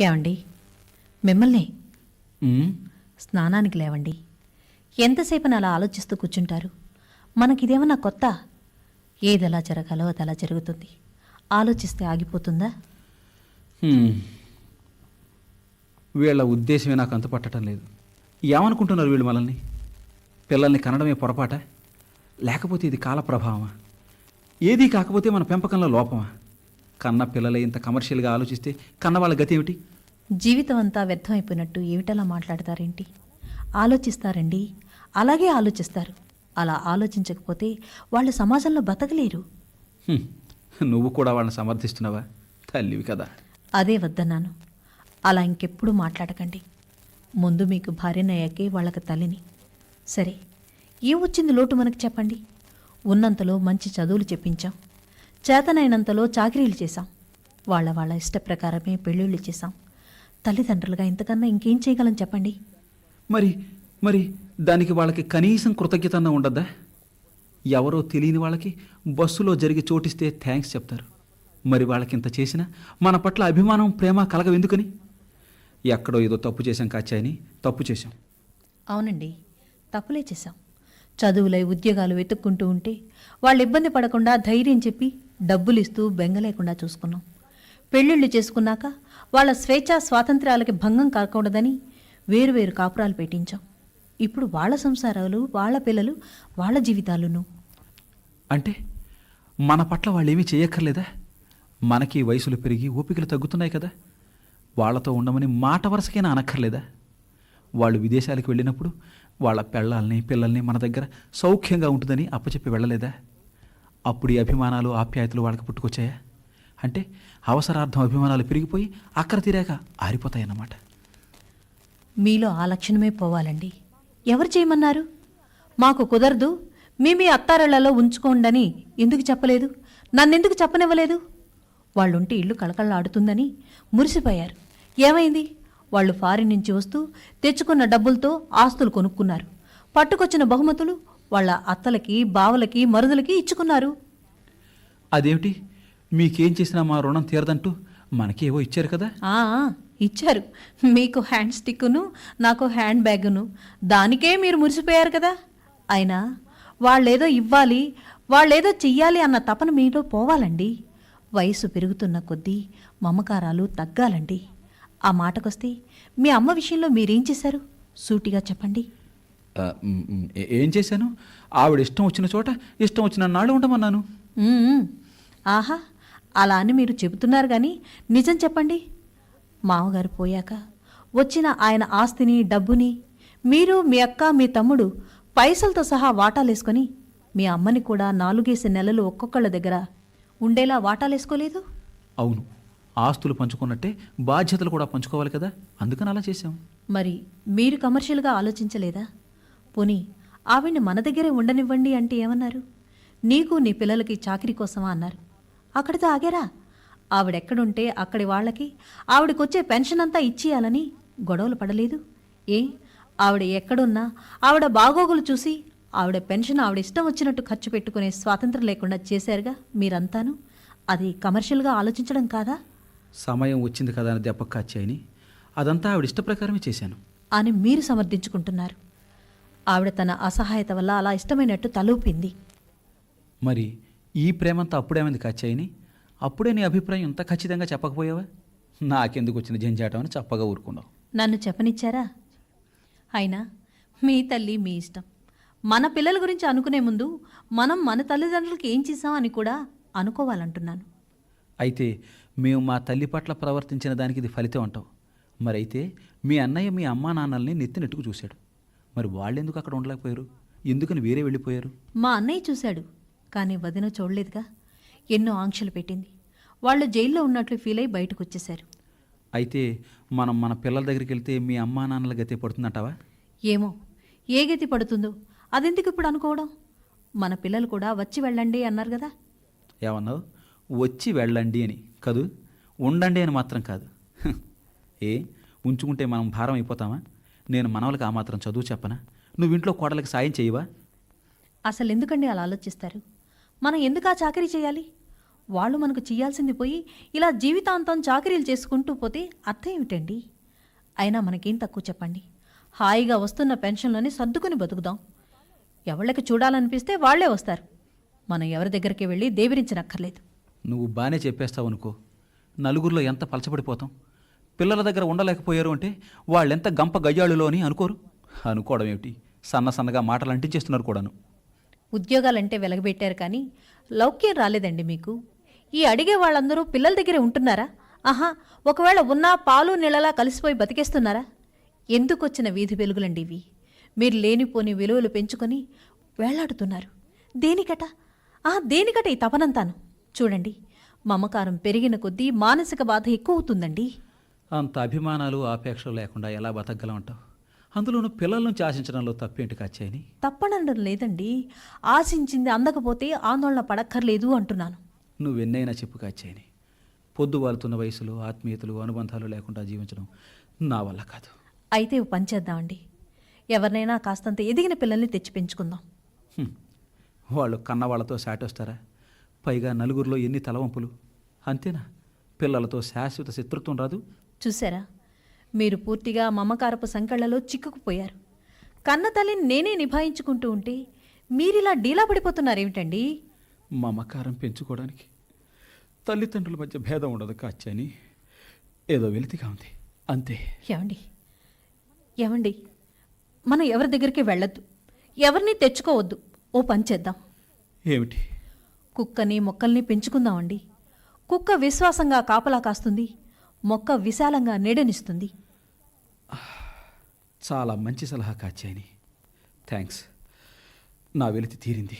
ఏమండి? మిమ్మల్ని స్నానానికి లేవండి. ఎంతసేపు అలా ఆలోచిస్తూ కూర్చుంటారు? మనకిదేమన్నా కొత్త? ఏదెలా జరగాలో అది అలా జరుగుతుంది? ఆలోచిస్తే ఆగిపోతుందా. వీళ్ళ ఉద్దేశమే నాకు అంతు పట్టడం లేదు. ఏమనుకుంటున్నారు వీళ్ళు మనల్ని? పిల్లల్ని కనడమే పొరపాట? లేకపోతే ఇది కాల ప్రభావమా ఏదీ కాకపోతే మన పెంపకంలో లోపమా? కన్న పిల్లలే ఇంత కమర్షియల్గా ఆలోచిస్తే కన్న వాళ్ళ గతి ఏమిటి? జీవితం అంతా వ్యర్థమైపోయినట్టు ఏమిటలా మాట్లాడతారేంటి? ఆలోచిస్తారండి. అలాగే ఆలోచిస్తారు. అలా ఆలోచించకపోతే వాళ్ళు సమాజంలో బతకలేరు. నువ్వు కూడా వాళ్ళని సమర్థిస్తున్నావా? తల్లివి కదా. అదే వద్దన్నాను. అలా ఇంకెప్పుడు మాట్లాడకండి. ముందు మీకు భార్యనయ్యాకే వాళ్ళకి తల్లిని. సరే ఏం వచ్చింది లోటు మనకు చెప్పండి. ఉన్నంతలో మంచి చదువులు చెప్పించాం. చేతనైనంతలో చాకరీలు చేశాం. వాళ్ళ వాళ్ళ ఇష్ట ప్రకారమే పెళ్ళిళ్ళు చేశాం. తల్లిదండ్రులుగా ఇంతకన్నా ఇంకేం చేయగలం చెప్పండి? మరి మరి దానికి వాళ్ళకి కనీసం కృతజ్ఞత ఉండద్దా? ఎవరో తెలియని వాళ్ళకి బస్సులో జరిగి చోటిస్తే థ్యాంక్స్ చెప్తారు. మరి వాళ్ళకి ఇంత చేసినా మన పట్ల అభిమానం ప్రేమ కలగవెందుకని ఎక్కడో ఏదో తప్పు చేశాం కాచాయని తప్పు చేశాం. అవునండి తప్పులే చేశాం. చదువులై ఉద్యోగాలు వెతుక్కుంటూ ఉంటే వాళ్ళు ఇబ్బంది పడకుండా ధైర్యం చెప్పి డబ్బులిస్తూ బెంగలేకుండా చూసుకున్నాం. పెళ్ళిళ్ళు చేసుకున్నాక వాళ్ళ స్వేచ్ఛా స్వాతంత్ర్యాలకి భంగం కాకూడదని వేరువేరు కాపురాలు పెట్టించాం. ఇప్పుడు వాళ్ళ సంసారాలు వాళ్ళ పిల్లలు వాళ్ళ జీవితాలును. అంటే మన పట్ల వాళ్ళు ఏమీ చేయక్కర్లేదా? మనకి వయసులు పెరిగి ఓపికలు తగ్గుతున్నాయి కదా. వాళ్ళతో ఉండమని మాట వరుసకైనా అనక్కర్లేదా? వాళ్ళు విదేశాలకు వెళ్ళినప్పుడు వాళ్ళ పెళ్ళాలని పిల్లల్ని మన దగ్గర సౌఖ్యంగా ఉంటుందని అప్పచెప్పి వెళ్ళలేదా? అప్పుడు ఈ అభిమానాలు ఆప్యాయతలు వాళ్ళకి పుట్టుకొచ్చాయా? అంటే అవసరార్థం అభిమానాలు పెరిగిపోయి అక్కడ తీరాక ఆరిపోతాయన్నమాట. మీలో ఆ లక్షణమే పోవాలండి. ఎవరు చేయమన్నారు? మాకు కుదరదు. మీ మీ అత్తారళ్ళలో ఉంచుకోండని ఎందుకు చెప్పలేదు? నన్నెందుకు చెప్పనివ్వలేదు? వాళ్ళుంటే ఇల్లు కళకళలాడుతుందని మురిసిపోయారు. ఏమైంది? వాళ్ళు ఫారిన్ నుంచి వస్తూ తెచ్చుకున్న డబ్బులతో ఆస్తులు కొనుక్కున్నారు. పట్టుకొచ్చిన బహుమతులు వాళ్ళ అత్తలకి బావలకి మరుదులకి ఇచ్చుకున్నారు. అదేమిటి? మీకేం చేసినా మా రుణం తీరదంటూ మనకేవో ఇచ్చారు కదా? ఆ, ఇచ్చారు. మీకు హ్యాండ్ స్టిక్కును నాకు హ్యాండ్ బ్యాగును దానికే మీరు మురిసిపోయారు కదా? అయినా వాళ్ళేదో ఇవ్వాలి వాళ్ళేదో చెయ్యాలి అన్న తపన మీలో పోవాలండి. వయసు పెరుగుతున్న కొద్దీ మమకారాలు తగ్గాలండి. ఆ మాటకొస్తే మీ అమ్మ విషయంలో మీరేం చేశారు? సూటిగా చెప్పండి. ఏ- చేశాను? ఆవిడ ఇష్టం వచ్చిన చోట ఇష్టం వచ్చిన నాళ్ళు ఉండమన్నాను. ఆహా అలా అని మీరు చెబుతున్నారు కానీ నిజం చెప్పండి. మామగారు పోయాక వచ్చిన ఆయన ఆస్తిని డబ్బుని మీరు మీ అక్క మీ తమ్ముడు పైసలతో సహా వాటాలేసుకొని మీ అమ్మని కూడా నాలుగేసి నెలలు ఒక్కొక్కళ్ళ దగ్గర ఉండేలా వాటాలేసుకోలేదు? అవును. ఆస్తులు పంచుకున్నట్టే బాధ్యతలు కూడా పంచుకోవాలి కదా. అందుకని అలా చేశాం. మరి మీరు కమర్షియల్గా ఆలోచించలేదా? పోనీ ఆవిడ్ని మన దగ్గరే ఉండనివ్వండి అంటే ఏమన్నారు? నీకు నీ పిల్లలకి చాకరీ కోసమా అన్నారు. అక్కడితో ఆగారా? ఆవిడెక్కడుంటే అక్కడి వాళ్ళకి ఆవిడకొచ్చే పెన్షన్ అంతా ఇచ్చేయాలని గొడవలు పడలేదు? ఏ? ఆవిడ ఎక్కడున్నా ఆవిడ బాగోగులు చూసి ఆవిడ పెన్షన్ ఆవిడ ఇష్టం వచ్చినట్టు ఖర్చు పెట్టుకునే స్వాతంత్రం లేకుండా చేశారుగా మీరంతాను? అది కమర్షియల్గా ఆలోచించడం కాదా? సమయం వచ్చింది కదా అని దెబ్బ కాచాయని అదంతా ఆవిడ ఇష్ట ప్రకారమే చేశాను. అని మీరు సమర్థించుకుంటున్నారు. ఆవిడ తన అసహాయత వల్ల అలా ఇష్టమైనట్టు తలూపింది. మరి ఈ ప్రేమంతా అప్పుడేమైంది కాచాయని అప్పుడే నీ అభిప్రాయం ఇంత ఖచ్చితంగా చెప్పకపోయావా? నాకెందుకు వచ్చిన జంజాటం అని చెప్పగా ఊరుకున్నావు. నన్ను చెప్పనిచ్చారా? అయినా మీ తల్లి మీ ఇష్టం. మన పిల్లల గురించి అనుకునే ముందు మనం మన తల్లిదండ్రులకి ఏం చేసాం అని కూడా అనుకోవాలంటున్నాను. అయితే మేము మా తల్లి పట్ల ప్రవర్తించిన దానికి ఇది ఫలితం అంటావు. మరైతే మీ అన్నయ్య మీ అమ్మా నాన్నల్ని నెత్తినెట్టుకు చూశాడు. మరి వాళ్ళెందుకు అక్కడ ఉండలేకపోయారు? ఎందుకని వేరే వెళ్ళిపోయారు? మా అన్నయ్య చూశాడు కానీ వదిన చూడలేదుగా. ఎన్నో ఆంక్షలు పెట్టింది. వాళ్ళు జైల్లో ఉన్నట్లు ఫీల్ అయి బయటకు వచ్చేశారు అయితే మనం మన పిల్లల దగ్గరికి వెళ్తే మీ అమ్మా నాన్నల గతే పడుతుందంటావా? ఏమో ఏ గతి పడుతుందో అదెందుకు ఇప్పుడు అనుకోవడం? మన పిల్లలు కూడా వచ్చి వెళ్ళండి అన్నారు కదా. ఏమన్నావు? వచ్చి వెళ్ళండి అని కదూ? ఉండండి అని మాత్రం కాదు. ఏ ఉంచుకుంటే మనం భారం అయిపోతామా? నేను మనవలకు ఆ మాత్రం చదువు చెప్పనా? నువ్వు ఇంట్లో కోడలకి సాయం చేయవా? అసలు ఎందుకండి అలా ఆలోచిస్తారు? మనం ఎందుకు ఆ చాకరీ చేయాలి? వాళ్ళు మనకు చేయాల్సింది పోయి ఇలా జీవితాంతం చాకరీలు చేసుకుంటూ పోతే అర్థం ఏమిటండి? అయినా మనకేం తక్కువ చెప్పండి? హాయిగా వస్తున్న పెన్షన్లోనే సర్దుకుని బతుకుదాం. ఎవళ్ళకి చూడాలనిపిస్తే వాళ్ళే వస్తారు. మనం ఎవరి దగ్గరికి వెళ్ళి దేవిరించనక్కర్లేదు. నువ్వు బాగానే చెప్పేస్తావు అనుకో నలుగురిలో ఎంత పలచబడిపోతాం? పిల్లల దగ్గర ఉండలేకపోయారు అంటే వాళ్ళెంత గంప గయ్యాళులో అని అనుకోరు? అనుకోవడం ఏమిటి? సన్న సన్నగా మాటలు అంటించేస్తున్నారు కూడాను. ఉద్యోగాలంటే వెలగబెట్టారు కానీ లౌక్యం రాలేదండి మీకు. ఈ అడిగే వాళ్ళందరూ పిల్లల దగ్గరే ఉంటున్నారా? ఆహా ఒకవేళ ఉన్నా పాలు నీళ్ళలా కలిసిపోయి బతికేస్తున్నారా? ఎందుకొచ్చిన వీధి వెలుగులండి ఇవి? మీరు లేనిపోని విలువలు పెంచుకొని వేళ్ళాడుతున్నారు. దేనికట? ఆ దేనికట ఈ తపనంతాను? చూడండి మమకారం పెరిగిన కొద్దీ మానసిక బాధ ఎక్కువ అవుతుందండి అంత అభిమానాలు ఆపేక్షలు లేకుండా ఎలా బతకగలం అంటావు అందులోనూ పిల్లల నుంచి ఆశించడంలో తప్పేంటి కచ్చాయని తప్పనడం లేదండి. ఆశించింది అందకపోతే ఆందోళన పడక్కర్లేదు అంటున్నాను. నువ్వెన్నైనా చెప్పు కచ్చాయని పొద్దు వాలుతున్న వయసులో ఆత్మీయతలు అనుబంధాలు లేకుండా జీవించడం నా వల్ల కాదు. అయితే ఓ పని చేద్దామండి. ఎవరినైనా కాస్తంత ఎదిగిన పిల్లల్ని తెచ్చి పెంచుకుందాం. వాళ్ళు కన్నవాళ్ళతో సాటొస్తారా పైగా నలుగురిలో ఎన్ని తలవంపులు? అంతేనా? పిల్లలతో శాశ్వత శత్రుత్వం రాదు చూసారా మీరు పూర్తిగా మమకారపు సంకళ్ళలో చిక్కుకుపోయారు. కన్న తల్లిని నేనే నిభాయించుకుంటూ ఉంటే మీరిలా డీలా పడిపోతున్నారేమిటండి? మమకారం పెంచుకోవడానికి తల్లిదండ్రుల మధ్య భేదం ఉండదు కాచని ఏదో వెలితిగా ఉంది. అంతే. ఏమండి? ఏమండి? మనం ఎవరి దగ్గరికి వెళ్ళొద్దు. ఎవరిని తెచ్చుకోవద్దు. ఓ పని చేద్దాం. ఏమిటి? కుక్కని మొక్కల్ని పెంచుకుందామండి. కుక్క విశ్వాసంగా కాపలా కాస్తుంది. మొక్క విశాలంగా నీడనిస్తుంది. చాలా మంచి సలహా కాచాయని థ్యాంక్స్ నా వెలితి తీరింది.